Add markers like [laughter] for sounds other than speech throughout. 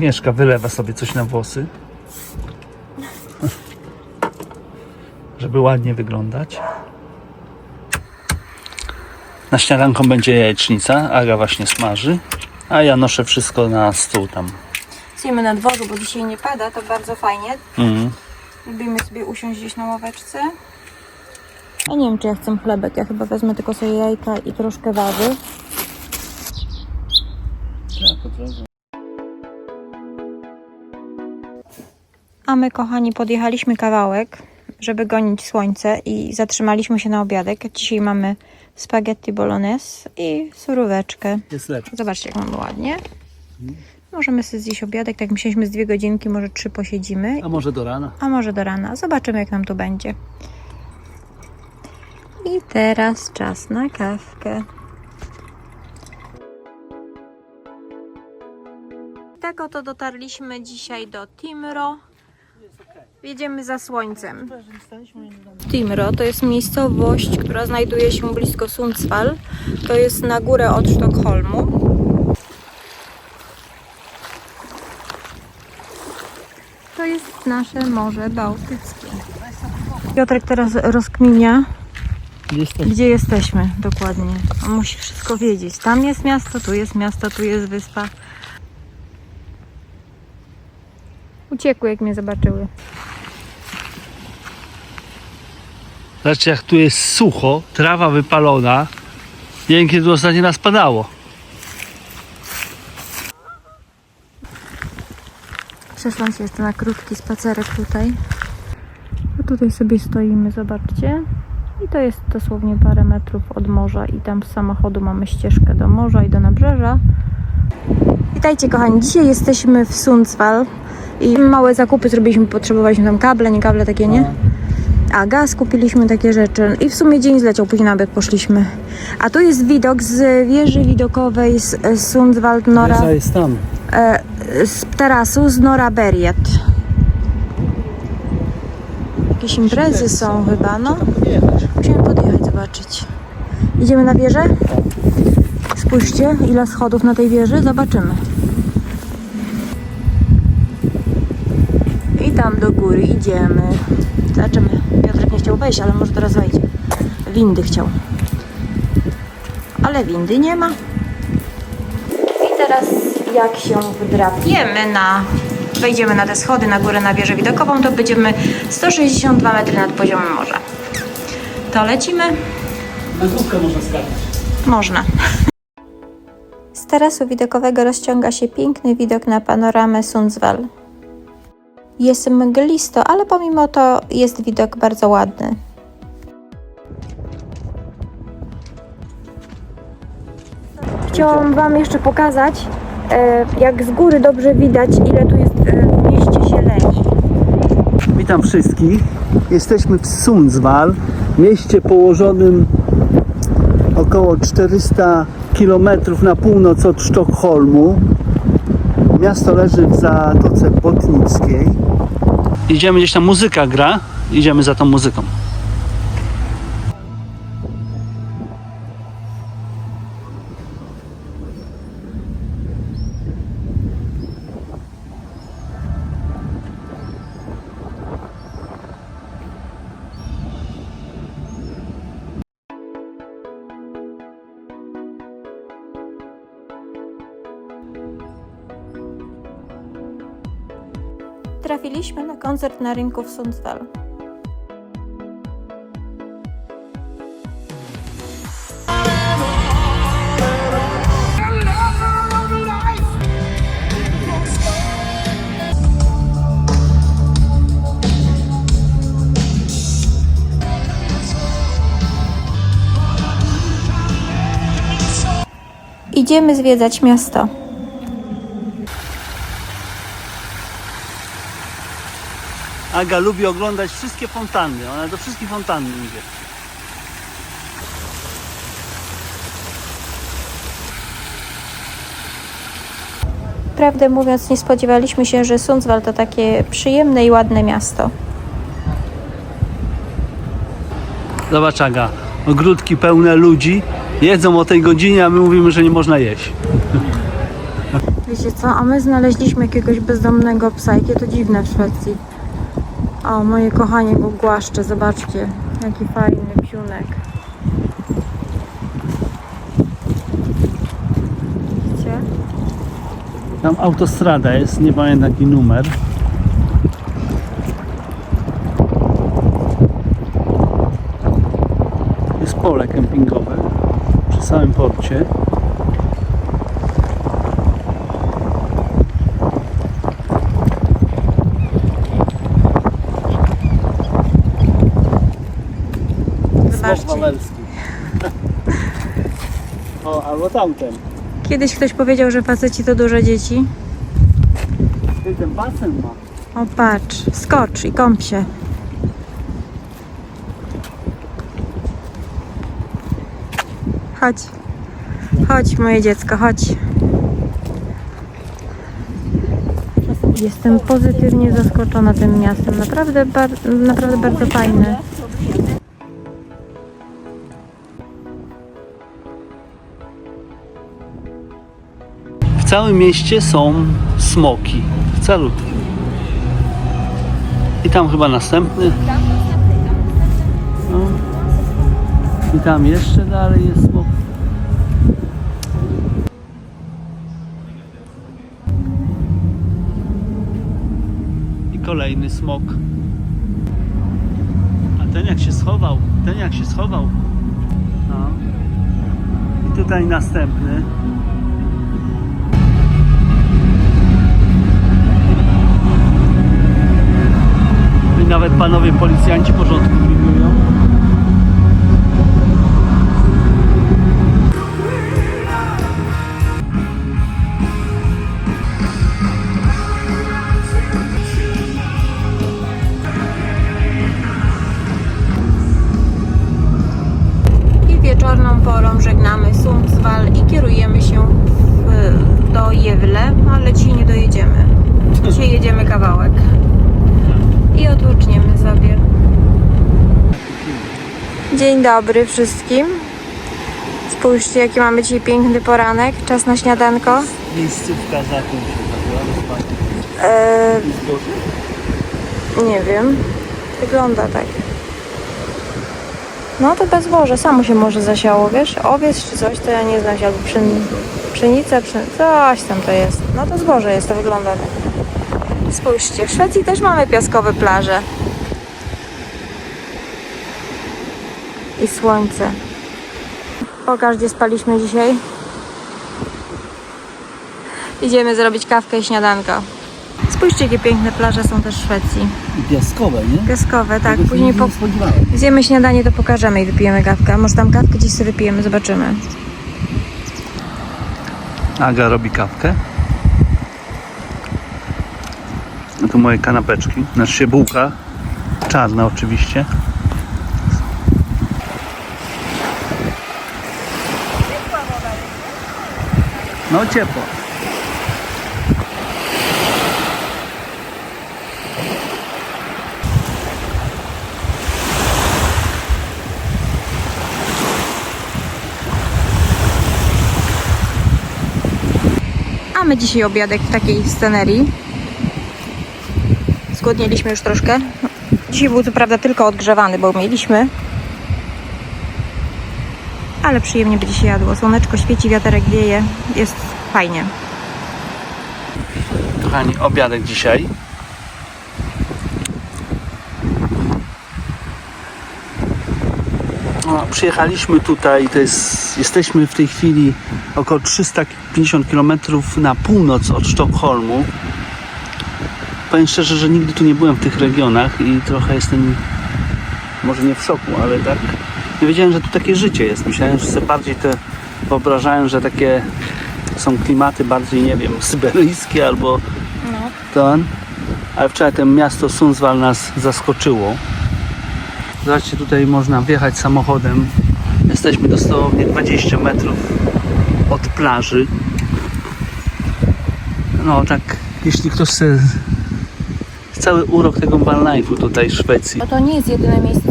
Agnieszka wylewa sobie coś na włosy. Żeby ładnie wyglądać. Na śniadanką będzie jajecznica. Aga właśnie smaży. A ja noszę wszystko na stół tam. Siedzimy na dworzu, bo dzisiaj nie pada, to bardzo fajnie. Mhm. Lubimy sobie usiąść gdzieś na ławeczce. Ja nie wiem, czy ja chcę chlebek. Ja chyba wezmę tylko sobie jajka i troszkę warzyw. A my, kochani, podjechaliśmy kawałek, żeby gonić słońce i zatrzymaliśmy się na obiadek. Dzisiaj mamy spaghetti bolognese i suróweczkę. Jest lepsze. Zobaczcie, jak mamy ładnie. Możemy sobie zjeść obiadek, tak myśleliśmy z dwie godzinki, może trzy posiedzimy, A może do rana? a może do rana. Zobaczymy, jak nam tu będzie. I teraz czas na kawkę. Tak oto dotarliśmy dzisiaj do Timro. Jedziemy za słońcem. Timro to jest miejscowość, która znajduje się blisko Sundsvall. To jest na górę od Sztokholmu. To jest nasze Morze Bałtyckie. Piotrek teraz rozkminia, Jestem. gdzie jesteśmy dokładnie. On musi wszystko wiedzieć. Tam jest miasto, tu jest miasto, tu jest wyspa. Uciekły, jak mnie zobaczyły. Zobaczcie jak tu jest sucho, trawa wypalona. Nie wiem kiedy ostatni raz padało. Przeszłam się jeszcze na krótki spacerek tutaj. A tutaj sobie stoimy, zobaczcie. I to jest dosłownie parę metrów od morza i tam z samochodu mamy ścieżkę do morza i do nabrzeża. Witajcie kochani, dzisiaj jesteśmy w Sundsvall i małe zakupy zrobiliśmy, potrzebowaliśmy tam kable, nie kable takie, nie? A gaz kupiliśmy takie rzeczy i w sumie dzień zleciał, później na obiad poszliśmy. A tu jest widok z wieży widokowej z z Sundsvall Nora jest tam. e, z tarasu z Nora Berget. Jakieś imprezy są chyba, no. Musimy podjechać, zobaczyć. Idziemy na wieżę? Spójrzcie, ile schodów na tej wieży, zobaczymy. I tam do góry idziemy. Zobaczymy. Chciał wejść, ale może teraz wejdzie. Windy chciał. Ale windy nie ma. I teraz jak się wdrapiemy na... Wejdziemy na te schody na górę na wieżę widokową, to będziemy 162 metry nad poziomem morza. To lecimy? Na można skakać. Można. [laughs] Z tarasu widokowego rozciąga się piękny widok na panoramę Sundsvall. Jest mglisto, ale pomimo to jest widok bardzo ładny. Chciałam Wam jeszcze pokazać, e, jak z góry dobrze widać, ile tu jest e, w mieście zieleni. Witam wszystkich. Jesteśmy w Sundsvall, mieście położonym około 400 km na północ od Sztokholmu. Miasto leży w Zatoce Botnickiej. Idziemy gdzieś tam muzyka gra, idziemy za tą muzyką. Trafiliśmy na koncert na rynku w Sundsvall. Idziemy zwiedzać miasto. Aga lubi oglądać wszystkie fontanny. Ona do wszystkich fontanny idzie. Prawdę mówiąc, nie spodziewaliśmy się, że Sundsvall to takie przyjemne i ładne miasto. Zobacz Aga, ogródki pełne ludzi. Jedzą o tej godzinie, a my mówimy, że nie można jeść. wiecie co, a my znaleźliśmy jakiegoś bezdomnego psa, jakie to dziwne w Szwecji. O, moje kochanie go głaszcze, zobaczcie, jaki fajny psiunek. Widzicie? Tam autostrada jest, nie pamiętam jaki numer. Jest pole kempingowe przy samym porcie. Wawelski. [laughs] O, albo tamten. Kiedyś ktoś powiedział, że faceci to duże dzieci. Ty ten basen ma. O, patrz, skocz i kąp się. Chodź. Chodź, moje dziecko, chodź. Jestem pozytywnie zaskoczona tym miastem. Naprawdę, bar- naprawdę bardzo fajne. Całym mieście są smoki. Calutki. I tam chyba następny. No. I tam jeszcze dalej jest smok. I kolejny smok. A ten jak się schował, ten jak się schował. No. I tutaj następny. Nawet panowie policjanci porządku. Dzień dobry wszystkim. Spójrzcie, jaki mamy dzisiaj piękny poranek. Czas na śniadanko. Miejscówka za tym się nazywa. Eee, Zboże? nie wiem. Wygląda tak. No to bez zboże, samo się może zasiało, wiesz? Owiec czy coś, to ja nie znam się, albo pszen... pszenica, pszen... coś tam to jest. No to zboże jest, to wygląda tak. Spójrzcie, w Szwecji też mamy piaskowe plaże. I słońce. Pokaż, gdzie spaliśmy dzisiaj. Idziemy zrobić kawkę i śniadanko. Spójrzcie, jakie piękne plaże są też w Szwecji. Piaskowe, nie? Piaskowe, tak. Tego Później po... zjemy śniadanie, to pokażemy i wypijemy kawkę. Może tam kawkę dziś sobie wypijemy, zobaczymy. Aga robi kawkę. No tu moje kanapeczki. Znaczy się bułka. Czarna oczywiście. No ciepło. A my dzisiaj obiadek w takiej scenerii. Zgłodnieliśmy już troszkę. Dzisiaj był co prawda tylko odgrzewany, bo mieliśmy. Ale przyjemnie będzie się jadło. Słoneczko świeci, wiaterek wieje. Jest fajnie. Kochani, obiadek dzisiaj. No, przyjechaliśmy tutaj, to jest, jesteśmy w tej chwili około 350 km na północ od Sztokholmu. Powiem szczerze, że nigdy tu nie byłem w tych regionach i trochę jestem, może nie w szoku, ale tak, nie wiedziałem, że tu takie życie jest. Myślałem, że sobie bardziej te wyobrażałem, że takie są klimaty bardziej, nie wiem, syberyjskie albo No. ten, ale wczoraj to miasto Sundsvall nas zaskoczyło. Zobaczcie, tutaj można wjechać samochodem. Jesteśmy dosłownie 20 metrów od plaży. No tak, jeśli ktoś chce cały urok tego Balnajfu tutaj w Szwecji. No to nie jest jedyne miejsce,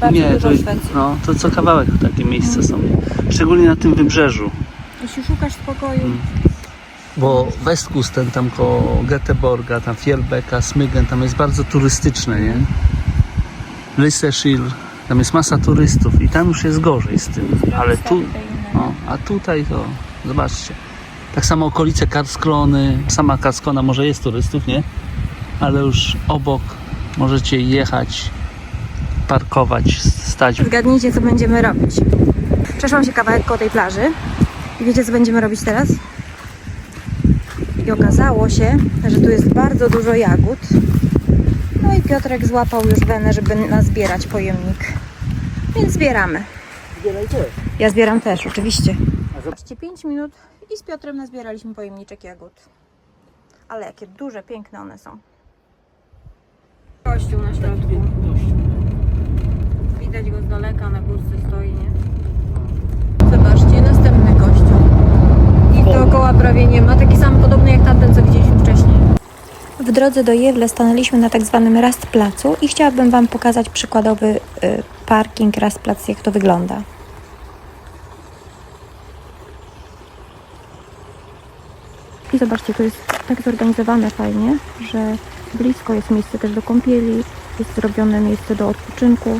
bardzo Nie, dużo to, Szwecji. no, to co kawałek takie miejsca są. Szczególnie na tym wybrzeżu. Jeśli szukasz spokoju, Mm. bo Westkusten tam koło Göteborga, tam Fjällbecka, Smygen, tam jest bardzo turystyczne, nie? Lysekil, tam jest masa turystów i tam już jest gorzej z tym, ale tu, no, a tutaj to, zobaczcie, tak samo okolice Karskrony, sama Karskrona może jest turystów, nie? Ale już obok możecie jechać, parkować, stać. Zgadnijcie, co będziemy robić. Przeszłam się kawałek koło tej plaży i wiecie, co będziemy robić teraz? I okazało się, że tu jest bardzo dużo jagód. No i Piotrek złapał już wenę, żeby nazbierać pojemnik. Więc zbieramy. Ja zbieram też, oczywiście. Zobaczcie, 5 minut i z Piotrem nazbieraliśmy pojemniczek jagód. Ale jakie duże, piękne one są. Kościół na środku. Widać go z daleka, na górce stoi, nie? Zobaczcie, następny kościół. Ich dookoła prawie nie ma, taki sam podobny jak tamten, co widzieliśmy wcześniej. W drodze do Jewle stanęliśmy na tak zwanym Rastplacu i chciałabym Wam pokazać przykładowy y, parking Rastplac, jak to wygląda. I zobaczcie, to jest tak zorganizowane fajnie, że blisko jest miejsce też do kąpieli, jest zrobione miejsce do odpoczynku.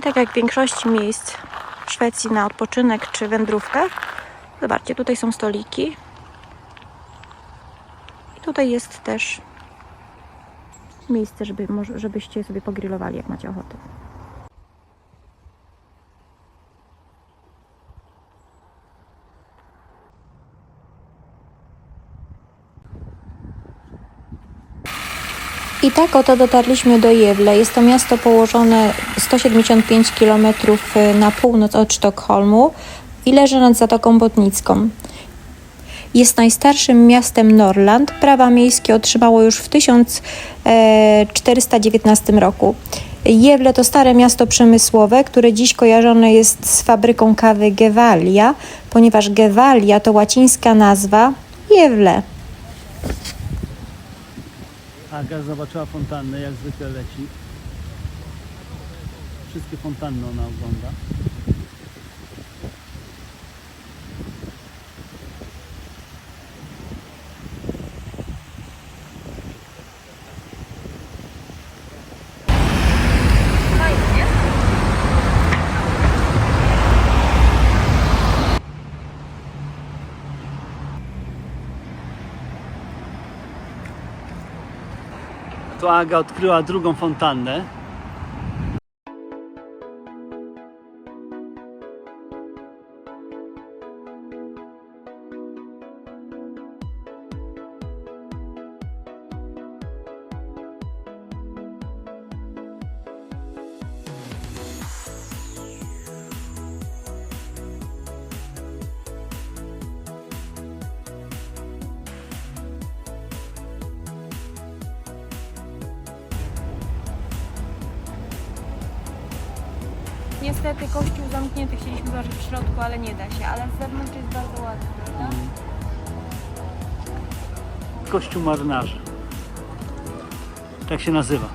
I tak jak w większości miejsc w Szwecji na odpoczynek czy wędrówkę, zobaczcie, tutaj są stoliki. I tutaj jest też miejsce, żeby, żebyście sobie pogrillowali, jak macie ochotę. I tak oto dotarliśmy do Jewle. Jest to miasto położone 175 km na północ od Sztokholmu i leży nad Zatoką Botnicką. Jest najstarszym miastem Norrland. Prawa miejskie otrzymało już w 1419 roku. Jewle to stare miasto przemysłowe, które dziś kojarzone jest z fabryką kawy Gevalia, ponieważ Gevalia to łacińska nazwa Jewle. Aga zobaczyła fontannę, jak zwykle leci. Wszystkie fontanny ona ogląda. Aga odkryła drugą fontannę. Niestety kościół zamknięty, chcieliśmy zobaczyć w środku, ale nie da się, ale z zewnątrz jest bardzo ładny, prawda? Kościół marynarzy. Tak się nazywa.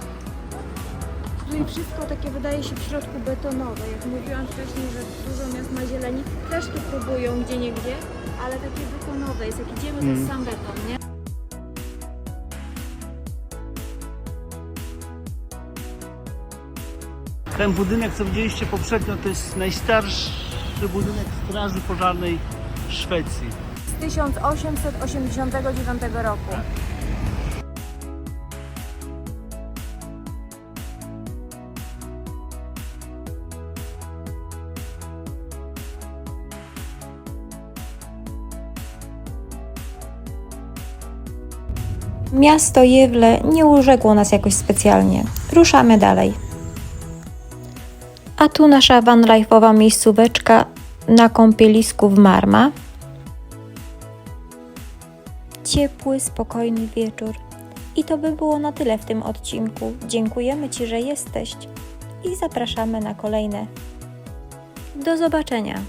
No i wszystko takie wydaje się w środku betonowe. Jak mówiłam wcześniej, że dużo miast ma zieleni, też tu próbują gdzie niegdzie, ale takie betonowe jest. Jak idziemy, to jest sam beton, nie? Ten budynek, co widzieliście poprzednio, to jest najstarszy budynek Straży Pożarnej Szwecji. Z 1889 roku. Miasto Jewle nie urzekło nas jakoś specjalnie. Ruszamy dalej. A tu nasza vanlife'owa miejscóweczka na kąpielisku w Marma. Ciepły, spokojny wieczór. I to by było na tyle w tym odcinku. Dziękujemy Ci, że jesteś i zapraszamy na kolejne. Do zobaczenia.